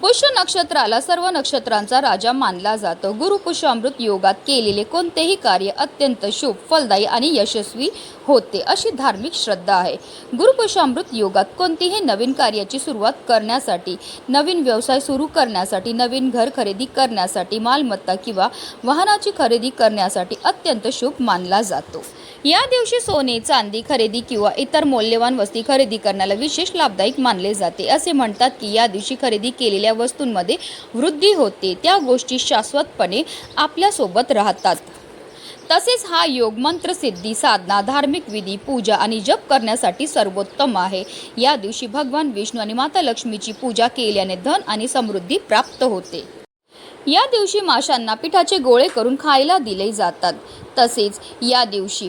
पुष्य नक्षत्राला सर्व नक्षत्रांचा राजा मानला जातो. गुरु पुष्य अमृत योगात केलेले कोणतेही कार्य अत्यंत शुभ फलदायी आणि यशस्वी होते अशी धार्मिक श्रद्धा आहे. गुरुपुष्य अमृत योगात कोणतीही नवीन कार्याची सुरुवात करण्यासाठी नवीन व्यवसाय सुरू करण्यासाठी नवीन घर खरेदी करण्यासाठी मालमत्ता किंवा वाहनाची खरेदी करण्यासाठी अत्यंत शुभ मानला जातो. या दिवशी सोने चांदी खरेदी किंवा इतर मौल्यवान वस्ती खरेदी करण्याला विशेष लाभदायक मानले जाते असे म्हणतात की या दिवशी खरेदी केलेल्या वस्तूंमध्ये वृद्धी होते त्या गोष्टी शाश्वतपणे आपल्यासोबत राहतात. तसेच हा योग मंत्रसिद्धी साधना धार्मिक विधी पूजा आणि जप करण्यासाठी सर्वोत्तम आहे. या दिवशी भगवान विष्णू आणि माता लक्ष्मीची पूजा केल्याने धन आणि समृद्धी प्राप्त होते. या दिवशी माशांना पिठाचे गोळे करून खायला दिले जातात. तसेच या दिवशी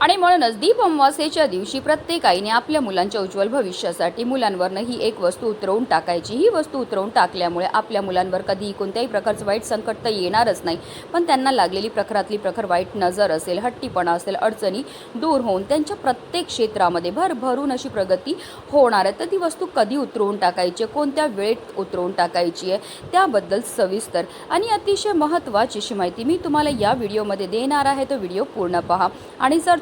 आणि म्हणूनच दीप अमावास्येच्या दिवशी प्रत्येक आईने आपल्या मुलांच्या उज्ज्वल भविष्यासाठी मुलांवरनं ही एक वस्तू उतरवून टाकायची. ही वस्तू उतरवून टाकल्यामुळे आपल्या मुलांवर कधीही कोणत्याही प्रकारचं वाईट संकट तर येणारच नाही. पण त्यांना लागलेली प्रखरातली प्रखर वाईट नजर असेल हट्टीपणा असेल अडचणी दूर होऊन त्यांच्या प्रत्येक क्षेत्रामध्ये भरभरून अशी प्रगती होणार आहे. तर ती वस्तू कधी उतरवून टाकायची आहे? कोणत्या वेळेत उतरवून टाकायची आहे? त्याबद्दल सविस्तर आणि अतिशय महत्त्वाची अशी माहिती मी तुम्हाला या व्हिडिओमध्ये देणार आहे. तो व्हिडिओ पूर्ण पहा. आणि जर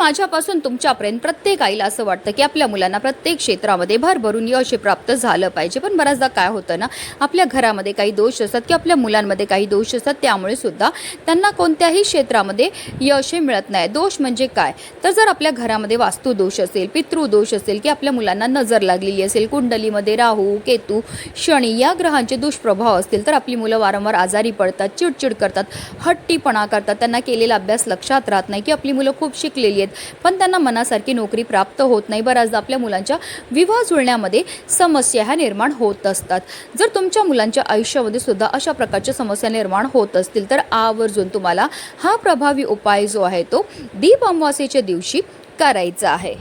माझ्यापासून तुमच्यापर्यंत प्रत्येक आईला असं वाटतं की आपल्या मुलांना प्रत्येक क्षेत्रामध्ये भरभरून यश प्राप्त झालं पाहिजे. पण बऱ्याचदा काय होतं ना आपल्या घरामध्ये काही दोष असतात किंवा आपल्या मुलांमध्ये काही दोष असतात त्यामुळे सुद्धा त्यांना कोणत्याही क्षेत्रामध्ये यश हे मिळत नाही. दोष म्हणजे काय? तर जर आपल्या घरामध्ये वास्तुदोष असेल पितृदोष असेल की आपल्या मुलांना नजर लागलेली असेल कुंडलीमध्ये राहू केतू शनी या ग्रहांचे दुष्प्रभाव असतील तर आपली मुलं वारंवार आजारी पडतात चिडचिड करतात हट्टीपणा करतात त्यांना केलेला अभ्यास लक्षात राहत नाही की आपली मुलं खूप शिकलेली आहेत पण त्यांना मनासारखी नोकरी प्राप्त होत नाही. बऱ्याचदा आपल्या मुलांच्या विवाह जुळण्यामध्ये समस्या ह्या निर्माण होत असतात. जर तुमच्या मुलांच्या आयुष्यामध्ये सुद्धा अशा प्रकारच्या समस्या निर्माण होत असतील तर आवर्जून तुम्हाला हा प्रभावी उपाय जो आहे तो दीप अमावास्येच्या दिवशी करायचा आहे.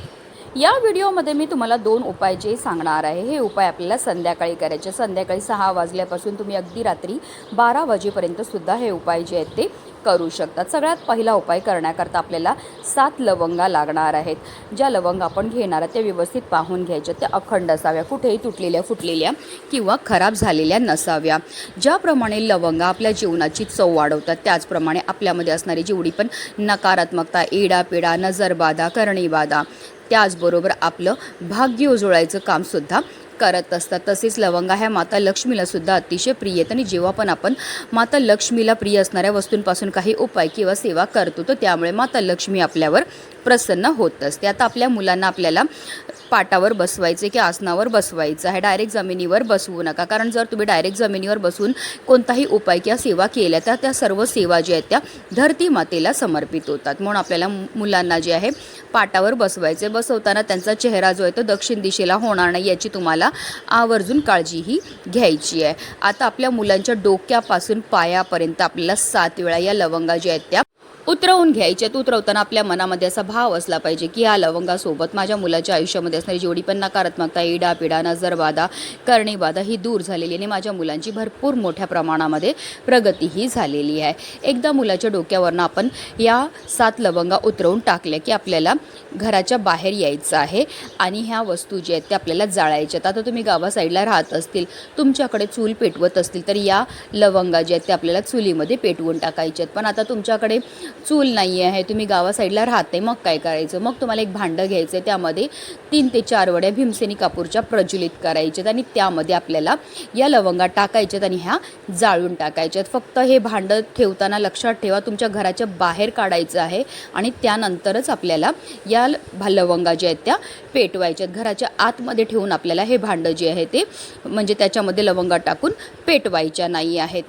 या व्हिडिओमध्ये मी तुम्हाला दोन उपाय जे सांगणार आहे. हे उपाय आपल्याला संध्याकाळी करायचे. संध्याकाळी सहा वाजल्यापासून तुम्ही अगदी रात्री बारा वाजेपर्यंत सुद्धा हे उपाय जे आहेत ते करू शकतात सगळ्यात पहिला उपाय करण्याकरता आपल्याला सात लवंगा लागणार आहेत. ज्या लवंग आपण घेणार आहोत त्या व्यवस्थित पाहून घ्यायच्या. त्या अखंड असाव्या. कुठेही तुटलेल्या फुटलेल्या किंवा खराब झालेल्या नसाव्या. ज्याप्रमाणे लवंगा आपल्या जीवनाची चव वाढवतात त्याचप्रमाणे आपल्यामध्ये असणारी जेवढी पण नकारात्मकता इडापिडा नजरबाधा करणीबाधा त्याचबरोबर आपलं भाग्य उजळायचं कामसुद्धा करत असतात. तसेच लवंगा ह्या माता लक्ष्मीला सुद्धा अतिशय प्रिय आहेत आणि जेव्हा पण आपण माता लक्ष्मीला प्रिय असणाऱ्या वस्तूंपासून काही उपाय किंवा सेवा करतो तर त्यामुळे माता लक्ष्मी आपल्यावर प्रसन्न होत असते. आता आपल्या मुलांना आपल्याला पाटावर बसवायचे की आसनावर बसवायचं आहे. डायरेक्ट जमिनीवर बसवू नका. कारण जर तुम्ही डायरेक्ट जमिनीवर बसून कोणताही उपाय किंवा सेवा केल्या तर त्या सर्व सेवा ज्या आहेत त्या धरती मातेला समर्पित होतात. म्हणून आपल्याला मुलांना जे आहे पाटावर बसवायचे. बसवताना त्यांचा चेहरा जो आहे तो दक्षिण दिशेला होणार नाही याची तुम्हाला आवर्जून काळजीही घ्यायची आहे. आता आपल्या मुलांच्या डोक्यापासून पायापर्यंत आपल्याला सात वेळा या लवंगा ज्या आहेत त्या उतरवून घ्यायच्यात उतरवताना आपल्या मनामध्ये असा भाव असला पाहिजे की या लवंगासोबत माझ्या मुलाच्या आयुष्यामध्ये असणारी जेवढी पण नकारात्मकता इडापिडा नजरबाधा करणीबाधा ही दूर झालेली आणि माझ्या मुलांची भरपूर मोठ्या प्रमाणामध्ये प्रगती ही झालेली आहे. एकदा मुलाच्या डोक्यावरनं आपण या सात लवंगा उतरवून टाकल्या की आपल्याला घराच्या बाहेर यायचं आहे आणि ह्या वस्तू ज्या आहेत त्या आपल्याला जाळायच्यात. आता तुम्ही गावा साईडला राहत असतील तुमच्याकडे चूल पेटवत असतील तर या लवंगा ज्या आहेत त्या आपल्याला चुलीमध्ये पेटवून टाकायच्यात. पण आता तुमच्याकडे चूल नाही आहे तुम्ही गावा साईडला राहते मग काय करायचं? मग तुम्हाला एक भांडं घ्यायचं आहे त्यामध्ये तीन ते चार वड्या भीमसेनी कापूरच्या प्रज्वलित करायच्यात आणि त्यामध्ये आपल्याला या लवंगा टाकायच्यात आणि ह्या जाळून टाकायच्यात. फक्त हे भांडं ठेवताना लक्षात ठेवा तुमच्या घराच्या बाहेर काढायचं आहे आणि त्यानंतरच आपल्याला या भा- लवंगा ज्या आहेत त्या पेटवायच्यात. घराच्या आतमध्ये ठेवून आपल्याला हे भांडं जे आहे ते म्हणजे त्याच्यामध्ये लवंगा टाकून पेटवायच्या नाही आहेत.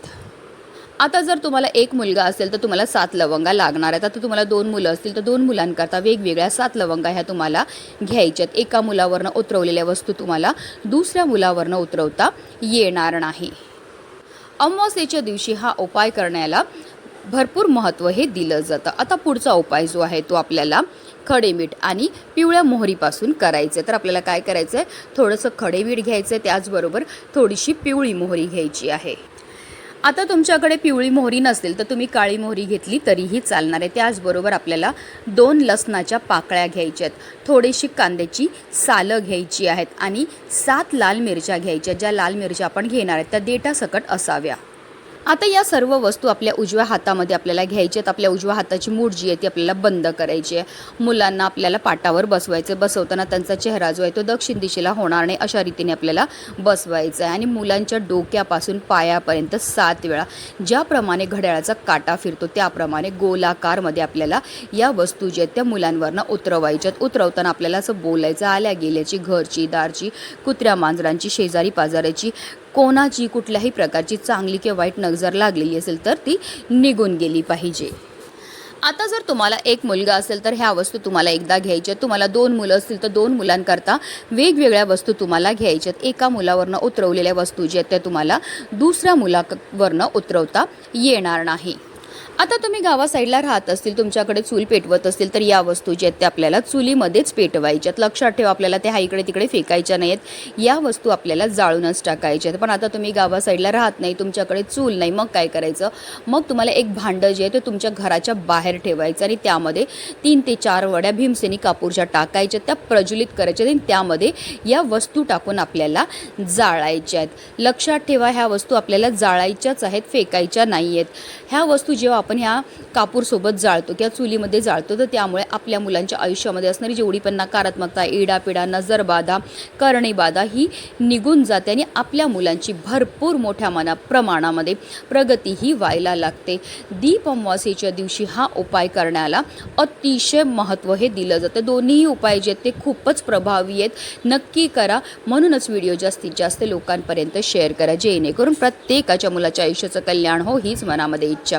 आता जर तुम्हाला एक मुलगा असेल तर तुम्हाला सात लवंगा लागणार आहेत. आता तुम्हाला दोन मुलं असतील तर दोन मुलांकरता वेगवेगळ्या सात लवंगा ह्या तुम्हाला घ्यायच्यात एका मुलावरनं उतरवलेल्या वस्तू तुम्हाला दुसऱ्या मुलावरनं उतरवता येणार नाही. अमावस्येच्या दिवशी हा उपाय करण्याला भरपूर महत्त्व हे दिलं जातं. आता पुढचा उपाय जो आहे तो आपल्याला खडे मीठ आणि पिवळ्या मोहरीपासून करायचं आहे तर आपल्याला काय करायचं आहे थोडंसं खडेमीठ घ्यायचं आहे त्याचबरोबर थोडीशी पिवळी मोहरी घ्यायची आहे. आता तुमच्याकडे पिवळी मोहरी नसेल तर तुम्ही काळी मोहरी घेतली तरीही चालणार आहे. त्याचबरोबर आपल्याला दोन लसणाच्या पाकळ्या घ्यायच्या आहेत. थोडीशी कांद्याची सालं घ्यायची आहेत आणि सात लाल मिरच्या घ्यायच्या ज्या लाल मिरच्या आपण घेणार आहेत त्या देटासकट असाव्या. आता या सर्व वस्तू आपल्या उजव्या हातामध्ये आपल्याला घ्यायच्या आहेत. आपल्या उजव्या हाताची मूठ जी आहे ती आपल्याला बंद करायची आहे. मुलांना आपल्याला पाटावर बसवायचं बसवताना त्यांचा चेहरा जो आहे तो दक्षिण दिशेला होणार नाही अशा रीतीने आपल्याला बसवायचं आहे आणि मुलांच्या डोक्यापासून पायापर्यंत सात वेळा. ज्याप्रमाणे घड्याळाचा काटा फिरतो त्याप्रमाणे गोलाकारमध्ये आपल्याला या वस्तू ज्या आहेत त्या मुलांवरनं उतरवायच्यात उतरवताना आपल्याला असं बोलायचं आल्या गेल्याची घरची दारची कुत्र्या मांजरांची शेजारी पाजाराची कोणाची कुठल्याही प्रकारची चांगली किंवा वाईट नजर लागलेली असेल तर ती निघून गेली पाहिजे. आता जर तुम्हाला एक मुलगा असेल तर ह्या वस्तू तुम्हाला एकदा घ्यायच्या तुम्हाला दोन मुलं असतील तर दोन मुलांकरता वेगवेगळ्या वस्तू तुम्हाला घ्यायच्यात एका मुलावरनं उतरवलेल्या वस्तू ज्या आहेत त्या तुम्हाला दुसऱ्या मुलावरनं उतरवता येणार नाही. आता तुम्ही गावा साईडला राहत असतील तुमच्याकडे चूल पेटवत असतील तर या वस्तू ज्या आहेत त्या आपल्याला चुलीमध्येच पेटवायच्यात. लक्षात ठेवा आपल्याला त्या हा इकडे तिकडे फेकायच्या नाहीत या वस्तू आपल्याला जाळूनच टाकायच्या आहेत पण आता तुम्ही गावा साईडला राहत नाही तुमच्याकडे चूल नाही मग काय करायचं? मग तुम्हाला एक भांडं जे आहे ते तुमच्या घराच्या बाहेर ठेवायचं आणि त्यामध्ये तीन ते चार वड्या भीमसेनी कापूरच्या टाकायच्या त्या प्रज्वलित करायच्या आणि त्यामध्ये या वस्तू टाकून आपल्याला जाळायच्या आहेत लक्षात ठेवा ह्या वस्तू आपल्याला जाळायच्याच आहेत फेकायच्या नाही आहेत ह्या वस्तू जेव्हा आपण ह्या कापूरसोबत जाळतो किंवा चुलीमध्ये जाळतो तर त्यामुळे आपल्या मुलांच्या आयुष्यामध्ये असणारी जेवढी पण नकारात्मकता इडापिडा नजरबाधा करणीबाधा ही निघून जाते आणि आपल्या मुलांची भरपूर मोठ्या मना प्रमाणामध्ये प्रगती ही व्हायला लागते. दीप अमावास्येच्या दिवशी हा उपाय करण्याला अतिशय महत्त्व हे दिलं जातं. दोन्हीही उपाय जे आहेत ते खूपच प्रभावी आहेत. नक्की करा. म्हणूनच व्हिडिओ जास्तीत जास्त लोकांपर्यंत शेअर करा. जेणेकरून प्रत्येकाच्या मुलाच्या आयुष्याचं कल्याण हो हीच मनामध्ये इच्छा.